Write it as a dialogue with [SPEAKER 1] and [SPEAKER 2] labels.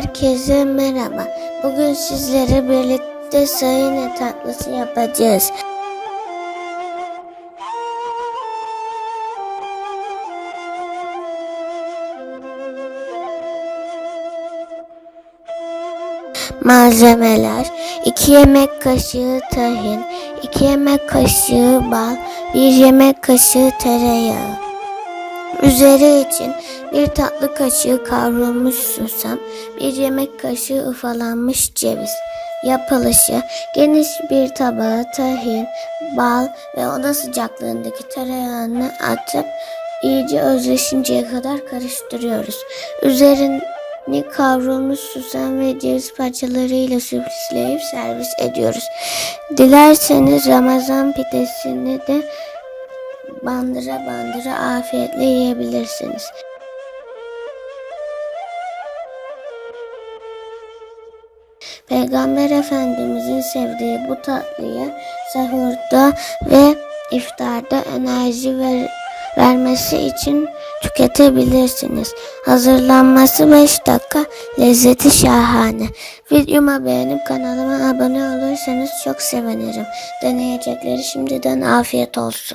[SPEAKER 1] Herkese merhaba. Bugün sizlere birlikte sayın tatlısı yapacağız. Malzemeler 2 yemek kaşığı tahin, 2 yemek kaşığı bal, 1 yemek kaşığı tereyağı. Üzeri için bir tatlı kaşığı kavrulmuş susam, bir yemek kaşığı ufalanmış ceviz. Yapılışı geniş bir tabağa tahin, bal ve oda sıcaklığındaki tereyağını atıp iyice özleşinceye kadar karıştırıyoruz. Üzerini kavrulmuş susam ve ceviz parçalarıyla süsleyip servis ediyoruz. Dilerseniz Ramazan pidesini de bandıra bandıra afiyetle yiyebilirsiniz. Peygamber Efendimizin sevdiği bu tatlıyı sahurda ve iftarda enerji ver, vermesi için tüketebilirsiniz. Hazırlanması 5 dakika, lezzeti şahane. Videomu beğenip kanalıma abone olursanız çok sevinirim. Deneyecekleri şimdiden afiyet olsun.